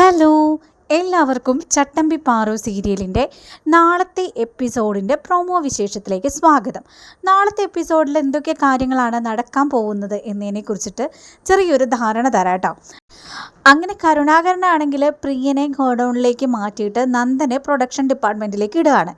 Hello എല്ലാവർക്കും ചട്ടമ്പി പാറു സീരിയലിന്റെ നാളത്തെ എപ്പിസോഡിന്റെ പ്രൊമോ വിശേഷത്തിലേക്ക് സ്വാഗതം. നാളത്തെ എപ്പിസോഡിൽ എന്തൊക്കെ കാര്യങ്ങളാണ് നടക്കാൻ പോകുന്നത് എന്നതിനെ കുറിച്ചിട്ട് ചെറിയൊരു ധാരണ തരാട്ടോ അങ്ങനെ കരുണാകരനാണെങ്കിൽ പ്രിയനെ ഗോഡൗണിലേക്ക് മാറ്റിയിട്ട് നന്ദനെ പ്രൊഡക്ഷൻ ഡിപ്പാർട്ട്മെന്റിലേക്ക് ഇടുകയാണ്.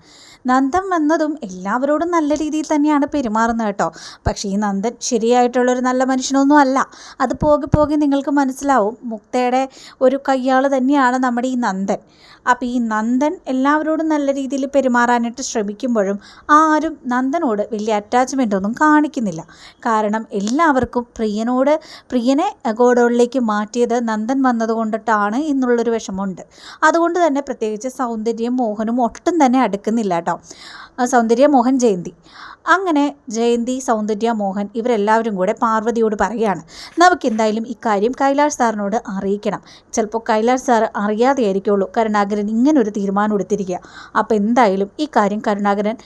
നന്ദൻ വന്നതും എല്ലാവരോടും നല്ല രീതിയിൽ തന്നെയാണ് പെരുമാറുന്നത് കേട്ടോ. പക്ഷേ ഈ നന്ദൻ ശരിയായിട്ടുള്ളൊരു നല്ല മനുഷ്യനൊന്നും അല്ല. അത് പോകെ പോകെ നിങ്ങൾക്ക് മനസ്സിലാവും. മുക്തയുടെ ഒരു കയ്യാൾ തന്നെയാണ് നമ്മുടെ ഈ നന്ദൻ. അപ്പോൾ ഈ നന്ദൻ എല്ലാവരോടും നല്ല രീതിയിൽ പെരുമാറാനായിട്ട് ശ്രമിക്കുമ്പോഴും ആരും നന്ദനോട് വലിയ അറ്റാച്ച്മെന്റ് ഒന്നും കാണിക്കുന്നില്ല. കാരണം എല്ലാവർക്കും പ്രിയനോട് പ്രിയനെ ഗോഡോളിലേക്ക് മാറ്റിയത് നന്ദൻ വന്നത് കൊണ്ടിട്ടാണ് എന്നുള്ളൊരു വിഷമമുണ്ട്. അതുകൊണ്ട് തന്നെ പ്രത്യേകിച്ച് സൗന്ദര്യം മോഹനും ഒട്ടും തന്നെ അടുക്കുന്നില്ല കേട്ടോ. സൗന്ദര്യ മോഹൻ ജയന്തി. അങ്ങനെ ജയന്തി സൗന്ദര്യ മോഹൻ ഇവരെല്ലാവരും കൂടെ പാർവതിയോട് പറയുകയാണ് നമുക്ക് എന്തായാലും ഇക്കാര്യം കൈലാഷ് സാറിനോട് അറിയിക്കണം. ചിലപ്പോൾ കൈലാഷ് സാർ അറിയാതെ ആയിരിക്കുള്ളൂ കരുണാകരൻ ഇങ്ങനൊരു തീരുമാനം എടുത്തിരിക്കുക. അപ്പോൾ എന്തായാലും ഈ കാര്യം കരുണാകരൻ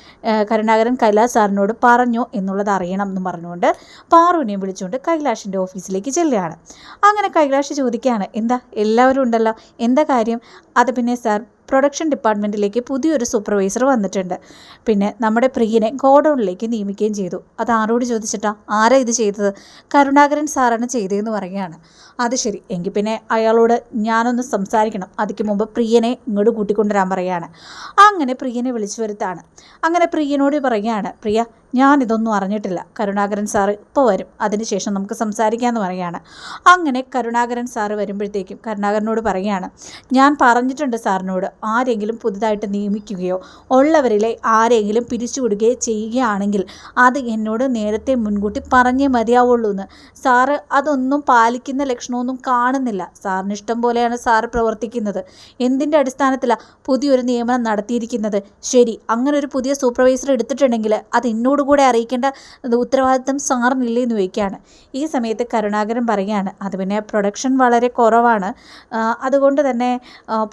കരുണാകരൻ കൈലാഷ് സാറിനോട് പറഞ്ഞോ എന്നുള്ളത് അറിയണം എന്ന് പറഞ്ഞുകൊണ്ട് പാറുവിനെ വിളിച്ചുകൊണ്ട് കൈലാഷിന്റെ ഓഫീസിലേക്ക് ചെല്ലുകയാണ്. അങ്ങനെ കൈലാഷ് ചോദിക്കുകയാണ് എന്താ? എല്ലാവരും ഉണ്ടല്ലോ. എന്താ കാര്യം? അത് പിന്നെ സാർ പ്രൊഡക്ഷൻ ഡിപ്പാർട്ട്മെന്റിലേക്ക് പുതിയൊരു സൂപ്പർവൈസർ വന്നിട്ടുണ്ട്. പിന്നെ നമ്മുടെ പ്രിയനെ ഗോഡൗണിലേക്ക് നിയമിക്കുകയും ചെയ്തു. അത് ആരോട് ചോദിച്ചിട്ടാ? ആരാ ഇത് ചെയ്തത്? കരുണാകരൻ സാറാണ് ചെയ്തതെന്ന് പറയുകയാണ്. അത് ശരി. എങ്കിൽ പിന്നെ അയാളോട് ഞാനൊന്ന് സംസാരിക്കണം. അതിക്ക് മുമ്പ് പ്രിയനെ ഇങ്ങോട്ട് കൂട്ടിക്കൊണ്ടുവരാൻ പറയുകയാണ്. അങ്ങനെ പ്രിയനെ വിളിച്ചു വരുത്താണ്. അങ്ങനെ പ്രിയനോട് പറയുകയാണ് പ്രിയ ഞാനിതൊന്നും അറിഞ്ഞിട്ടില്ല. കരുണാകരൻ സാറ് ഇപ്പോൾ വരും. അതിനുശേഷം നമുക്ക് സംസാരിക്കാമെന്ന് പറയുകയാണ്. അങ്ങനെ കരുണാകരൻ സാറ് വരുമ്പോഴത്തേക്കും കരുണാകരനോട് പറയുകയാണ് ഞാൻ പറഞ്ഞിട്ടുണ്ട് സാറിനോട്. ആരെങ്കിലും പുതുതായിട്ട് നിയമിക്കുകയോ ഉള്ളവരിലെ ആരെങ്കിലും പിരിച്ചുവിടുകയോ ചെയ്യുകയാണെങ്കിൽ അത് എന്നോട് നേരത്തെ മുൻകൂട്ടി പറഞ്ഞേ മതിയാവുള്ളൂ എന്ന്. സാറ് അതൊന്നും പാലിക്കുന്ന ലക്ഷണമൊന്നും കാണുന്നില്ല. സാറിന് ഇഷ്ടം പോലെയാണ് സാറ് പ്രവർത്തിക്കുന്നത്. എന്തിന്റെ അടിസ്ഥാനത്തിലാണ് പുതിയൊരു നിയമനം നടത്തിയിരിക്കുന്നത്? ശരി അങ്ങനെ ഒരു പുതിയ സൂപ്പർവൈസർ എടുത്തിട്ടുണ്ടെങ്കിൽ അത് എന്നോട് കൂടെ അറിയിക്കേണ്ട ഉത്തരവാദിത്തം സാറിനില്ലേ എന്ന് ചോദിക്കുകയാണ് ഈ സമയത്ത് കരുണാകരൻ പറയുകയാണ് അത് പിന്നെ പ്രൊഡക്ഷൻ വളരെ കുറവാണ്. അതുകൊണ്ട് തന്നെ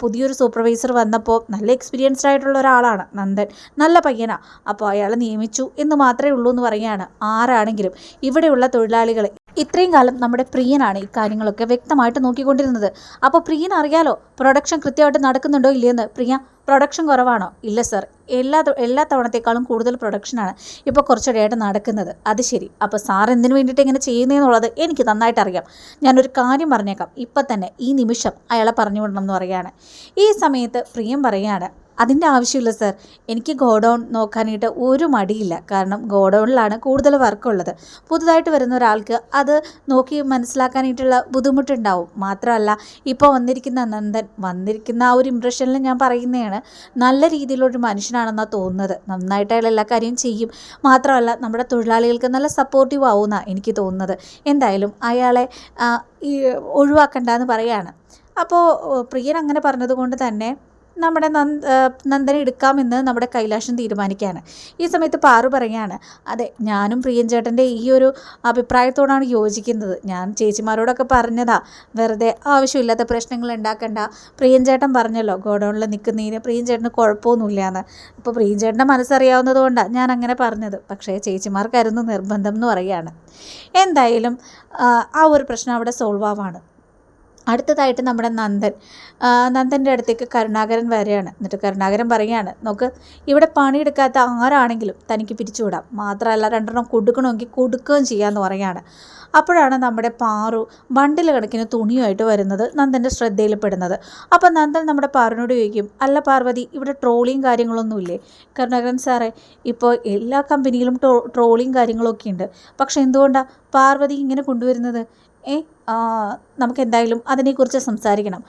പുതിയൊരു സൂപ്പർവൈസർ വന്നപ്പോൾ നല്ല എക്സ്പീരിയൻസ്ഡ് ആയിട്ടുള്ള ഒരാളാണ് നന്ദൻ. നല്ല പയ്യനാണ് അപ്പോൾ അയാളെ നിയമിച്ചു എന്ന് മാത്രമേ ഉള്ളൂ എന്ന് പറയുകയാണ് ആരാണെങ്കിലും. ഇവിടെയുള്ള തൊഴിലാളികൾ ഇത്രയും കാലം നമ്മുടെ പ്രിയനാണ് ഈ കാര്യങ്ങളൊക്കെ വ്യക്തമായിട്ട് നോക്കിക്കൊണ്ടിരുന്നത്. അപ്പോൾ പ്രിയൻ അറിയാലോ പ്രൊഡക്ഷൻ കൃത്യമായിട്ട് നടക്കുന്നുണ്ടോ ഇല്ലയെന്ന്? പ്രിയ പ്രൊഡക്ഷൻ കുറവാണോ? ഇല്ല സർ എല്ലാ എല്ലാ തവണത്തേക്കാളും കൂടുതൽ പ്രൊഡക്ഷനാണ് ഇപ്പോൾ കുറച്ചിടെയായിട്ട് നടക്കുന്നത്. അത് ശരി. അപ്പോൾ സാർ എന്തിനു വേണ്ടിയിട്ട് ഇങ്ങനെ ചെയ്യുന്നതെന്നുള്ളത് എനിക്ക് നന്നായിട്ട് അറിയാം. ഞാനൊരു കാര്യം പറഞ്ഞേക്കാം. ഇപ്പം തന്നെ ഈ നിമിഷം അയാളെ പറഞ്ഞു വിടണം എന്ന് പറയുകയാണ്. ഈ സമയത്ത് പ്രിയം പറയുകയാണ് അതിന്റെ ആവശ്യമില്ല സർ എനിക്ക് ഗോഡൗൺ നോക്കാനായിട്ട് ഒരു മടിയില്ല. കാരണം ഗോഡൗണിലാണ് കൂടുതൽ വർക്കുള്ളത്. പുതുതായിട്ട് വരുന്ന ഒരാൾക്ക് അത് നോക്കി മനസ്സിലാക്കാനായിട്ടുള്ള ബുദ്ധിമുട്ടുണ്ടാവും. മാത്രമല്ല ഇപ്പോൾ വന്നിരിക്കുന്ന നന്ദൻ വന്നിരിക്കുന്ന ആ ഒരു ഇമ്പ്രഷനിൽ ഞാൻ പറയുന്നതാണ് നല്ല രീതിയിലൊരു മനുഷ്യനാണെന്നാണ് തോന്നുന്നത്. നന്നായിട്ട് അയാൾ എല്ലാ കാര്യവും ചെയ്യും. മാത്രമല്ല നമ്മുടെ തൊഴിലാളികൾക്ക് നല്ല സപ്പോർട്ടീവ് ആവുമെന്നാണ് എനിക്ക് തോന്നുന്നത്. എന്തായാലും അയാളെ പറയുകയാണ് പറയാണ്. അപ്പോൾ പ്രിയൻ അങ്ങനെ പറഞ്ഞതുകൊണ്ട് തന്നെ നമ്മുടെ നന്ദ നന്ദനെ എടുക്കാമെന്ന് നമ്മുടെ കൈലാഷൻ തീരുമാനിക്കുകയാണ്. ഈ സമയത്ത് പാറു പറയുകയാണ് അതെ ഞാനും പ്രിയൻ ചേട്ടന്റെ ഈ ഒരു അഭിപ്രായത്തോടാണ് യോജിക്കുന്നത്. ഞാൻ ചേച്ചിമാരോടൊക്കെ പറഞ്ഞതാ വെറുതെ ആവശ്യമില്ലാത്ത പ്രശ്നങ്ങൾ ഉണ്ടാക്കണ്ട. പ്രിയൻ ചേട്ടൻ പറഞ്ഞല്ലോ ഗോഡൗണിൽ നിൽക്കുന്നതിന് പ്രിയൻ ചേട്ടന് കുഴപ്പമൊന്നുമില്ല എന്ന് അപ്പോൾ പ്രിയൻ ചേട്ടന്റെ മനസ്സറിയാവുന്നത് കൊണ്ടാണ് ഞാൻ അങ്ങനെ പറഞ്ഞത്. പക്ഷേ ചേച്ചിമാർക്കായിരുന്നു നിർബന്ധം എന്ന് പറയുകയാണ്. എന്തായാലും ആ ഒരു പ്രശ്നം അവിടെ സോൾവ് ആവാണ്. അടുത്തതായിട്ട് നമ്മുടെ നന്ദൻ. നന്ദന്റെ അടുത്തേക്ക് കരുണാകരൻ വരെയാണ് എന്നിട്ട് കരുണാകരൻ പറയുകയാണ് നോക്ക് ഇവിടെ പണിയെടുക്കാത്ത ആരാണെങ്കിലും തനിക്ക് പിരിച്ചുവിടാം. മാത്രമല്ല രണ്ടെണ്ണം കൊടുക്കണമെങ്കിൽ കൊടുക്കുകയും ചെയ്യാമെന്ന് പറയുകയാണ്. അപ്പോഴാണ് നമ്മുടെ പാറു ബണ്ടിൽ കണക്കിന് തുണിയുമായിട്ട് വരുന്നത് നന്ദന്റെ ശ്രദ്ധയിൽപ്പെടുന്നത്. അപ്പോൾ നന്ദൻ നമ്മുടെ പാറിനോട് ചോദിക്കും അല്ല പാർവതി ഇവിടെ ട്രോളിയും കാര്യങ്ങളൊന്നുമില്ലേ കരുണാകരൻ സാറേ ഇപ്പോൾ എല്ലാ കമ്പനിയിലും ട്രോളിയും കാര്യങ്ങളൊക്കെ ഉണ്ട്. പക്ഷെ എന്തുകൊണ്ടാണ് പാർവതി ഇങ്ങനെ കൊണ്ടുവരുന്നത്? നമുക്ക് എന്തായാലും അതിനെക്കുറിച്ച് സംസാരിക്കണം.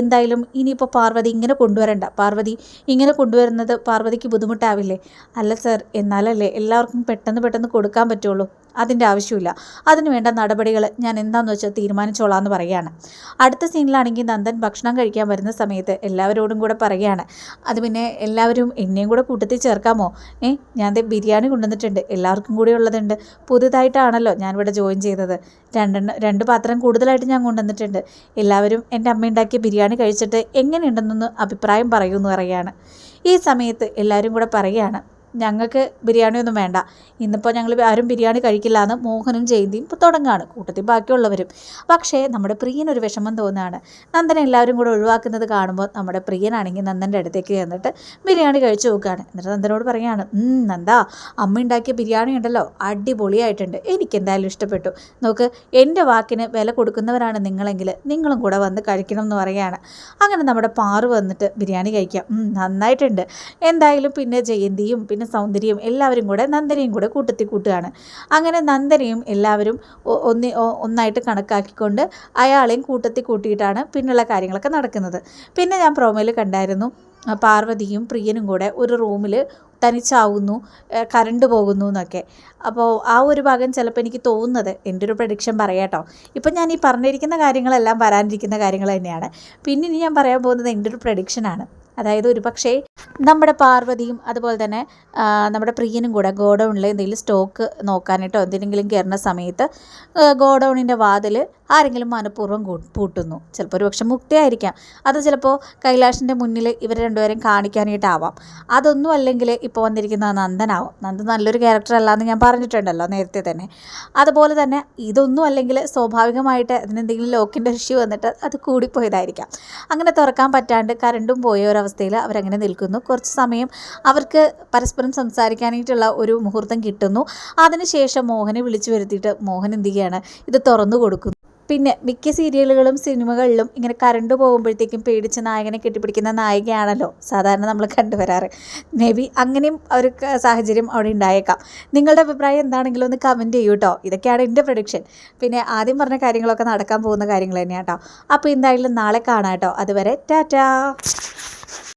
എന്തായാലും ഇനിയിപ്പോൾ പാർവതി ഇങ്ങനെ കൊണ്ടുവരണ്ട. പാർവതി ഇങ്ങനെ കൊണ്ടുവരുന്നത് പാർവതിക്ക് ബുദ്ധിമുട്ടാവില്ലേ? അല്ല സർ എന്നാലല്ലേ എല്ലാവർക്കും പെട്ടെന്ന് പെട്ടെന്ന് കൊടുക്കാൻ പറ്റുള്ളൂ. അതിന്റെ ആവശ്യമില്ല. അതിന് വേണ്ട നടപടികൾ ഞാൻ എന്താണെന്ന് വെച്ചാൽ തീരുമാനിച്ചോളാം എന്ന് പറയുകയാണ്. അടുത്ത സീനിലാണെങ്കിൽ നന്ദൻ ഭക്ഷണം കഴിക്കാൻ വരുന്ന സമയത്ത് എല്ലാവരോടും കൂടെ പറയുകയാണ്. അത് പിന്നെ എല്ലാവരും എന്നെയും കൂടെ കൂട്ടത്തിൽ ചേർക്കാമോ? ഏ ഞാൻ ബിരിയാണി കൊണ്ടുവന്നിട്ടുണ്ട്. എല്ലാവർക്കും കൂടി ഉള്ളതുണ്ട്. പുതുതായിട്ടാണല്ലോ ഞാനിവിടെ ജോയിൻ ചെയ്തത്. രണ്ടെണ്ണം രണ്ട് പാത്രം കൂടുതലായിട്ട് ഞാൻ കൊണ്ടുവന്നിട്ടുണ്ട്. എല്ലാവരും എന്റെ അമ്മ ഉണ്ടാക്കിയ ബിരിയാണി കഴിച്ചിട്ട് എങ്ങനെയുണ്ടെന്നൊന്ന് അഭിപ്രായം പറയൂ എന്ന് പറയുകയാണ്. ഈ സമയത്ത് എല്ലാവരും കൂടെ പറയുകയാണ്. ഞങ്ങൾക്ക് ബിരിയാണിയൊന്നും വേണ്ട. ഇന്നിപ്പോൾ ഞങ്ങൾ ആരും ബിരിയാണി കഴിക്കില്ല എന്ന് മോഹനും ജയന്തിയും ഇപ്പോൾ തുടങ്ങുകയാണ് കൂട്ടത്തിൽ ബാക്കിയുള്ളവരും. പക്ഷേ നമ്മുടെ പ്രിയനൊരു വിഷമം തോന്നുകയാണ്. നന്ദനെ എല്ലാവരും കൂടെ ഒഴിവാക്കുന്നത് കാണുമ്പോൾ നമ്മുടെ പ്രിയനാണെങ്കിൽ നന്ദന്റെ അടുത്തേക്ക് ചെന്നിട്ട് ബിരിയാണി കഴിച്ചു നോക്കുകയാണ്. എന്നിട്ട് നന്ദനോട് പറയുകയാണ് നന്ദാ അമ്മ ഉണ്ടാക്കിയ ബിരിയാണി ഉണ്ടല്ലോ. അടിപൊളിയായിട്ടുണ്ട്. എനിക്കെന്തായാലും ഇഷ്ടപ്പെട്ടു. നോക്ക് എന്റെ വാക്കിന് വില കൊടുക്കുന്നവരാണ് നിങ്ങളെങ്കിൽ നിങ്ങളും കൂടെ വന്ന് കഴിക്കണം എന്ന് പറയുകയാണ്. അങ്ങനെ നമ്മുടെ പാറു വന്നിട്ട് ബിരിയാണി കഴിക്കാം. നന്നായിട്ടുണ്ട്. എന്തായാലും പിന്നെ ജയന്തിയും പിന്നെ സൗന്ദര്യവും എല്ലാവരും കൂടെ നന്ദനയും കൂടെ കൂട്ടത്തിൽ കൂട്ടുകയാണ്. അങ്ങനെ നന്ദനയും എല്ലാവരും ഒന്ന് ഒന്നി ഒന്നായിട്ട് കണക്കാക്കിക്കൊണ്ട് അയാളെയും കൂട്ടത്തിൽ കൂട്ടിയിട്ടാണ് പിന്നുള്ള കാര്യങ്ങളൊക്കെ നടക്കുന്നത്. പിന്നെ ഞാൻ പ്രോമോയിൽ കണ്ടായിരുന്നു പാർവതിയും പ്രിയനും കൂടെ ഒരു റൂമിൽ തനിച്ചാവുന്നു കറണ്ട് പോകുന്നു എന്നൊക്കെ. അപ്പോൾ ആ ഒരു ഭാഗം ചിലപ്പോൾ എനിക്ക് തോന്നുന്നത് എന്റെ ഒരു പ്രഡിക്ഷൻ പറയാട്ടോ ഇപ്പം ഞാൻ ഈ പറഞ്ഞിരിക്കുന്ന കാര്യങ്ങളെല്ലാം വരാനിരിക്കുന്ന കാര്യങ്ങൾ തന്നെയാണ്. പിന്നെ ഇനി ഞാൻ പറയാൻ പോകുന്നത് എന്റെ ഒരു പ്രഡിക്ഷനാണ് അതായത് ഒരു പക്ഷേ നമ്മുടെ പാർവതിയും അതുപോലെ തന്നെ നമ്മുടെ പ്രിയനും കൂടെ ഗോഡൗണിൽ എന്തെങ്കിലും സ്റ്റോക്ക് നോക്കാനായിട്ടോ എന്തെങ്കിലും കയറുന്ന സമയത്ത് ഗോഡൗണിന്റെ വാതിൽ ആരെങ്കിലും മനഃപൂർവം പൂട്ടുന്നു. ചിലപ്പോൾ ഒരു പക്ഷെ മുക്തയായിരിക്കാം. അത് ചിലപ്പോൾ കൈലാഷിന്റെ മുന്നിൽ ഇവർ രണ്ടുപേരും കാണിക്കാനായിട്ടാവാം. അതൊന്നും അല്ലെങ്കിൽ ഇപ്പോൾ വന്നിരിക്കുന്ന നന്ദനാവും. നന്ദൻ നല്ലൊരു ക്യാരക്ടർ അല്ലാന്ന് ഞാൻ പറഞ്ഞിട്ടുണ്ടല്ലോ നേരത്തെ തന്നെ. അതുപോലെ തന്നെ ഇതൊന്നും അല്ലെങ്കിൽ സ്വാഭാവികമായിട്ട് അതിനെന്തെങ്കിലും ലോക്കിന്റെ ഇഷ്യൂ വന്നിട്ട് അത് കൂടിപ്പോയതായിരിക്കാം. അങ്ങനെ തുറക്കാൻ പറ്റാണ്ട് കരണ്ടും പോയ ഒരവസ്ഥയിൽ അവരങ്ങനെ നിൽക്കുന്നു. കുറച്ച് സമയം അവർക്ക് പരസ്പരം സംസാരിക്കാനായിട്ടുള്ള ഒരു മുഹൂർത്തം കിട്ടുന്നു. അതിനുശേഷം മോഹനെ വിളിച്ചു വരുത്തിയിട്ട് മോഹൻ എന്ത് ചെയ്യുകയാണ് ഇത് തുറന്നു കൊടുക്കുന്നു. പിന്നെ മിക്ക സീരിയലുകളും സിനിമകളിലും ഇങ്ങനെ കറണ്ട് പോകുമ്പോഴത്തേക്കും പേടിച്ച് നായകനെ കെട്ടിപ്പിടിക്കുന്ന നായികയാണല്ലോ സാധാരണ നമ്മൾ കണ്ടുവരാറ്. മേ ബി അങ്ങനെയും ഒരു സാഹചര്യം അവിടെ ഉണ്ടായേക്കാം. നിങ്ങളുടെ അഭിപ്രായം എന്താണെങ്കിലും ഒന്ന് കമന്റ് ചെയ്യൂ കേട്ടോ ഇതൊക്കെയാണ് എന്റെ പ്രൊഡിക്ഷൻ. പിന്നെ ആദ്യം പറഞ്ഞ കാര്യങ്ങളൊക്കെ നടക്കാൻ പോകുന്ന കാര്യങ്ങൾ തന്നെയാണ് കേട്ടോ അപ്പോൾ എന്തായാലും നാളെ കാണാം കേട്ടോ അതുവരെ ടാറ്റാ.